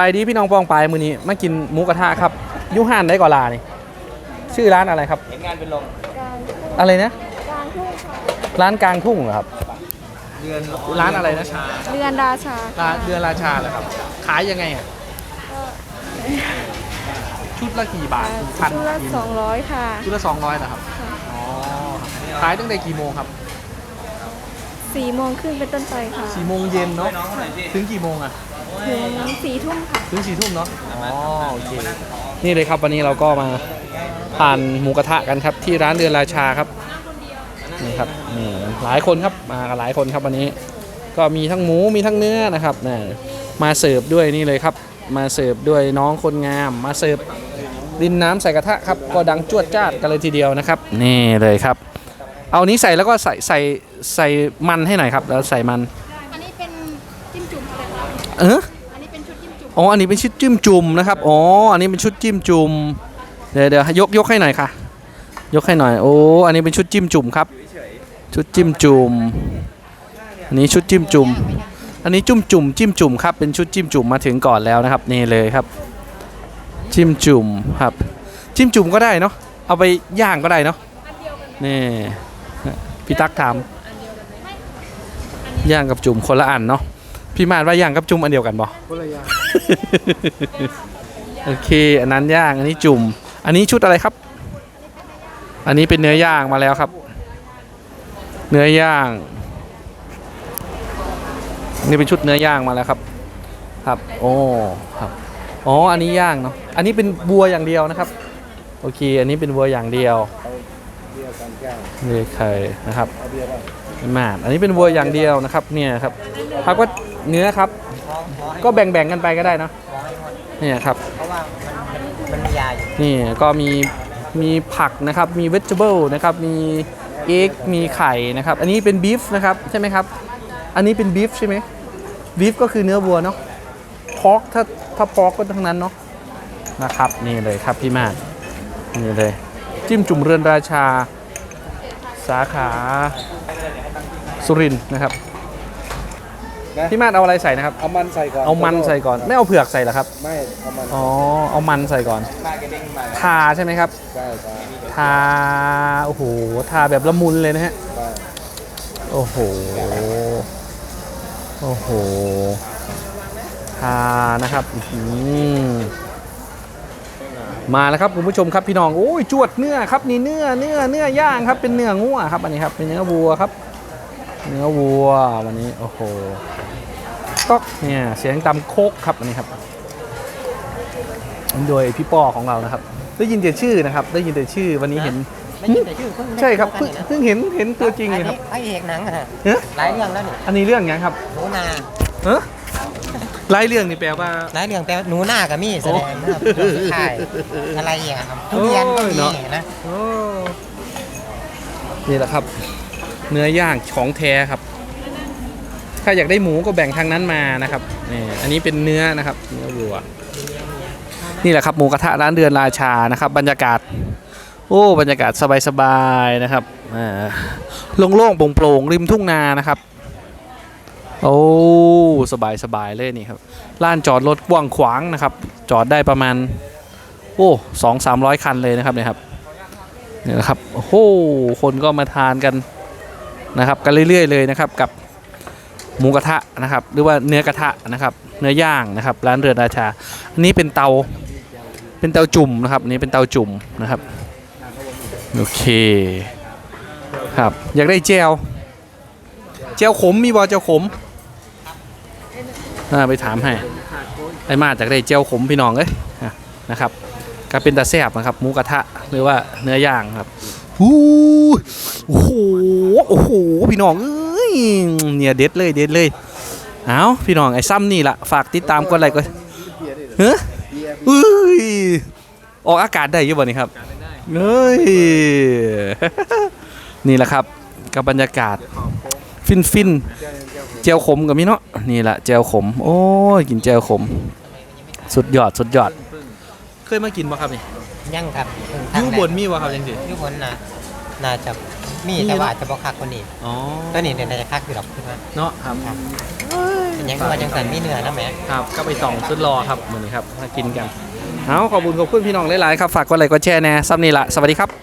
ไปดีพี่น้องปองปายมือนี้มากินหมูกระทะครับอยูห้านได้ก่อนลานี่ชื่อร้านอะไรครับเห็นงานเป็นลมอะไรนะการทุ่งค่ะร้านกลางทุ่งเหรอครับเดือนร้านอะไรนะชาเรือนราชาร้านเดือนราชาเหรอครับ ขายยังไงอะชุดละกี่บาทพันชุดละสองร้อยค่ะชุดละสองร้อยนะครับอ๋อขายตั้งแต่กี่โมงครับสี่โมงครึ่งเป็นต้นไปค่ะสี่โมงเย็นเนาะน้องเขาหน่อยสิถึงกี่โมงอะ ถึงสี่ทุ่มค่ะถึงสี่ทุ่มเนาะอ๋อโอเคนี่เลยครับวันนี้เราก็มาทานหมูกระทะกันครับ ที่ร้านเดือนราชาครับนี่ครับนี่หลายคนครับมากันหลายคนครับวันนี้ ก็มีทั้งหมูมีทั้งเนื้อนะครับนี่มาเสิร์ฟด้วยนี่เลยครับ มาเสิร์ฟด้วยน้องคนงาม มาเสิร์ฟดินน้ำใส่กระทะครับก็ดังจวดจ้าดกันเลยทีเดียวนะครับ นี่เลยครับ เอานี้ใส่แล้วก็ใส่ใส่ใส่มันให้หน่อยครับ แล้วใส่มันอันนี้เป็น จิ้มจุ่มอะไรคะเอออันนี้เป็นชุดจิ้มจุ่มอ๋ออันนี้เป็นชุดจิ้มจุ่มนะครับอ๋ออันนี้เป็นชุดจิ้มจุ่มเดี๋ยวเดี๋ยวยกยกให้หน่อยค่ะ ยกให้หน่อยโอ้อันนี้เป็นชุดจิ้มจุ่มครับ ชุดจิ้มจุ่มอันนี้ชุดจิ้มจุ่มอันนี้จุ่มจุ่มจิ้มจุ่มครับเป็นชุดจิ้มจุ่มมาถึงก่อนแล้วนะครับ นี่เลยครับ จิ้มจุ่มครับ จิ้มจุ่มก็ได้เนาะเอาไปย่างก็ได้เนาะนี่พี่ตั๊กถามย่างกับจุ่มคนละอันเนาะ พี่มาดว่าย่างกับจุ่มอันเดียวกันบ่คนละอย่าง โอเค อันนั้นย่าง อันนี้จุ่ม อันนี้ชุดอะไรครับ อันนี้เป็นเนื้อย่างมาแล้วครับ เนื้อย่าง นี่เป็นชุดเนื้อย่างมาแล้วครับ ครับ โอ้ ครับ อ๋อ อันนี้ย่างเนาะ อันนี้เป็นบัวอย่างเดียวนะครับ โอเค อันนี้เป็นบัวอย่างเดียวเบียร์กันแก้วนี่ไข่นะครับ เอาเบียร์ป่ะ เป็นมาดอันนี้เป็นวัวอย่างเดียวนะครับ เนี่ยครับพักว่า เนื้อครับ ก็แบ่งๆกันไปก็ได้เนอะเนี่ยครับเพราะว่ามันมันมียาอยู่นี่ก็มีมีผักนะครับมีเวจ e เบิลนะครับมีเอ็กมีไข่นะครับ อันนี้เป็นบีฟนะครับใช่ไหมครับ อันนี้เป็นบีฟใช่ไหมบีฟก็คือเนื้อวัวเนาะพอกถ้าถ้าพอกก็ทั้งนั้นเนาะนะครับนี่เลยครับพี่มาดนี่เลย จิ้มจุ่มเรือนราชา สาขาสุรินทร์นะครับ พี่มาดเอาอะไรใส่นะครับ เอามันใส่ก่อนเอามันใส่ก่อน ไม่เอาเผือกใส่เหรอครับ ไม่เอามันอ๋อเอามันใส่ก่อนมากระเด้งมาทาใช่ไหมครับใช่ใช่ทาโอ้โหทาแบบละมุนเลยนะฮะใช่โอ้โหโอ้โหทานะครับอื้อหือมาแล้วครับคุณผู้ชมครับพี่น้องโอ้ยจวดเนื้อครับนี่เนื้อเนื้อเนื้อย่างครับเป็นเนื้องัวครับอันนี้ครับเป็นเนื้อวัวครับ เนื้อวัววันนี้โอ้โหก็เนี่ยเสียงตำโคกครับอันนี้ครับโดยพี่ป้อของเรานะครับ ได้ยินแต่ชื่อนะครับ ได้ยินแต่ชื่อวันนี้เห็นไม่ยินแต่ชื่อเพิ่งใช่ครับเพิ่งเพิ่งเห็นเห็นตัวจริงอันเลยครันี้บพระเอกหนังอะฮะเอ๊ะหลายเรื่องแล้วนี่อันนี้เรื่องยังครับหนูนาเออไล่เรื่องนี่แปลว่าหลายเรื่องแต่หนูหน้ากับมี่แสดงนะครับถ่ายอะไรอะครับทุเรียนก็โอ้ยมีเนาะนะโอ้นี่แหละครับ เนื้อย่างของแท้ครับ ถ้าอยากได้หมูก็แบ่งทางนั้นมานะครับนี่อันนี้เป็นเนื้อนะครับเนื้อวัว นี่แหละครับหมูกระทะร้านเดือนราชานะครับ บรรยากาศ โอ้บรรยากาศสบายๆนะครับอ่าโล่งๆโปร่งๆริมทุ่งนานะครับ โอ้สบายสบายๆเลยนี่ครับลานจอดรถกว้างขวางนะครับ จอดได้ประมาณโอ้สองสามร้อยคันเลยนะครับเนี่ยครับเนี่ยนะครับโอ้โหคนก็มาทานกัน นะครับกันเรื่อยๆเลยนะครับกับหมูกระทะนะครับ หรือว่าเนื้อกระทะนะครับ เนื้อย่างนะครับ ร้านเรือนราชา อันนี้เป็นเตาเป็นเตาจุ่มนะครับอันนี้เป็นเตาจุ่มนะครับโอเคครับอยากได้เจลเจลขมมีบอเจลขมอ่าไปถามให้ไอ้มาจากได้เจลขมพี่น้องเอ้ยนะครับก็เป็นตาแซบนะครับหมูกระทะหรือว่าเนื้อย่างครับ หูโอ้โหโอ้โหพี่น้องเอ้ยเนี่ยเด็ดเลยเด็ดเลยเอาพี่น้องไอ้ซ้ำนี่ละฝากติดตามกดไลค์กดเฮ้ยเอ้ยออกอากาศได้ยังบ่นี่ครับเฮ้ยนี่แหละครับกับบรรยากาศฟินฟินๆเจลขมกับมี่เนาะนี่แหละเจลขม โอ้ยกินเจลขม สุดยอดสุดยอด เคยมากินป่ครับนี่ ยังครับเพิ่งอทางยู่แรบกนมีป่ะครับจังสิ อยู่บนน่ะน่าจะมีมีแต่ว่าเนอะอาจจะบอกคักกว่านี้อ๋อตัวนี้เดี๋ยวน่าจะคักอยู่หรอกขึ้นมาเนาะครับครับเอ้ยเป็นยังว่าจังสันมีเนื้อนะแหม่ ครับก็ไปส่องสุดรอครับมือนี้ครับมากินกันเอาขอบคุณขอบคุณพี่น้องหลายๆครับฝากกดไลค์กดแชร์แน่ซ้ำนี่ละสวัสดีครับ